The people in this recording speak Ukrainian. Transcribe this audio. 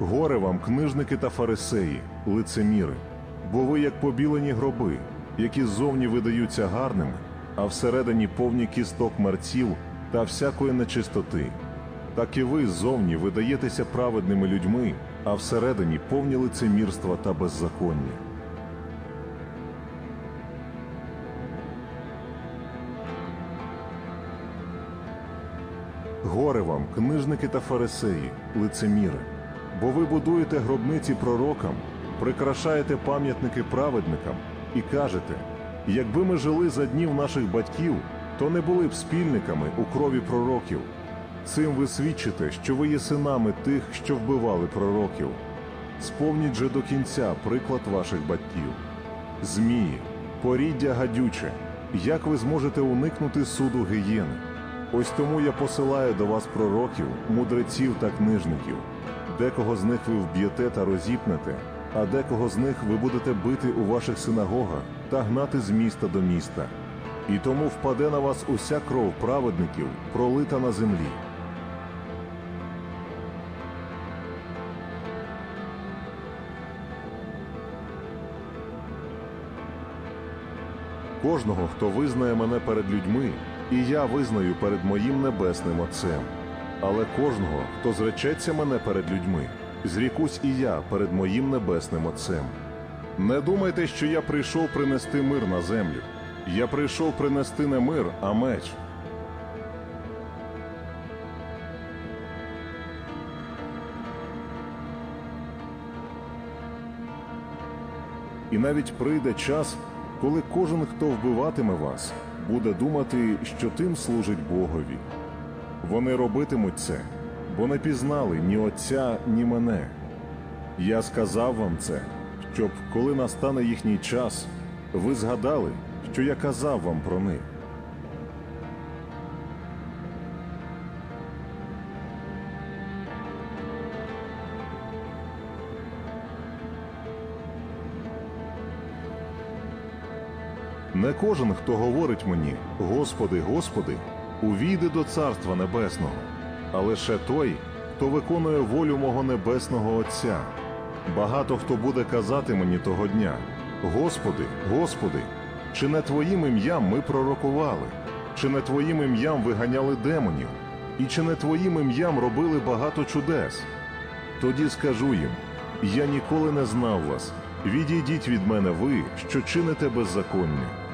Горе вам, книжники та фарисеї, лицеміри, бо ви як побілені гроби, які ззовні видаються гарними, а всередині повні кісток мерців та всякої нечистоти. Так і ви ззовні видаєтеся праведними людьми, а всередині повні лицемірства та беззаконня. Горе вам, книжники та фарисеї, лицеміри, бо ви будуєте гробниці пророкам, прикрашаєте пам'ятники праведникам і кажете: якби ми жили за днів наших батьків, то не були б спільниками у крові пророків. Цим ви свідчите, що ви є синами тих, що вбивали пророків. Сповніть же до кінця приклад ваших батьків. Змії, поріддя гадюче, як ви зможете уникнути суду гієни? Ось тому я посилаю до вас пророків, мудреців та книжників. Декого з них ви вб'єте та розіпнете, а декого з них ви будете бити у ваших синагогах та гнати з міста до міста. І тому впаде на вас уся кров праведників, пролита на землі. Кожного, хто визнає мене перед людьми, і я визнаю перед моїм небесним Отцем. Але кожного, хто зречеться мене перед людьми, зрікусь і я перед моїм небесним Отцем. Не думайте, що я прийшов принести мир на землю. Я прийшов принести не мир, а меч. І навіть прийде час, коли кожен, хто вбиватиме вас, буде думати, що тим служить Богові. Вони робитимуть це, бо не пізнали ні Отця, ні мене. Я сказав вам це, щоб, коли настане їхній час, ви згадали, що я казав вам про них. Не кожен, хто говорить мені, Господи, Господи, увійде до Царства Небесного, а лише той, хто виконує волю мого небесного Отця. Багато хто буде казати мені того дня: Господи, Господи, чи не Твоїм ім'ям ми пророкували, чи не Твоїм ім'ям виганяли демонів, і чи не Твоїм ім'ям робили багато чудес? Тоді скажу їм: Я ніколи не знав вас. Відійдіть від мене ви, що чините беззаконня.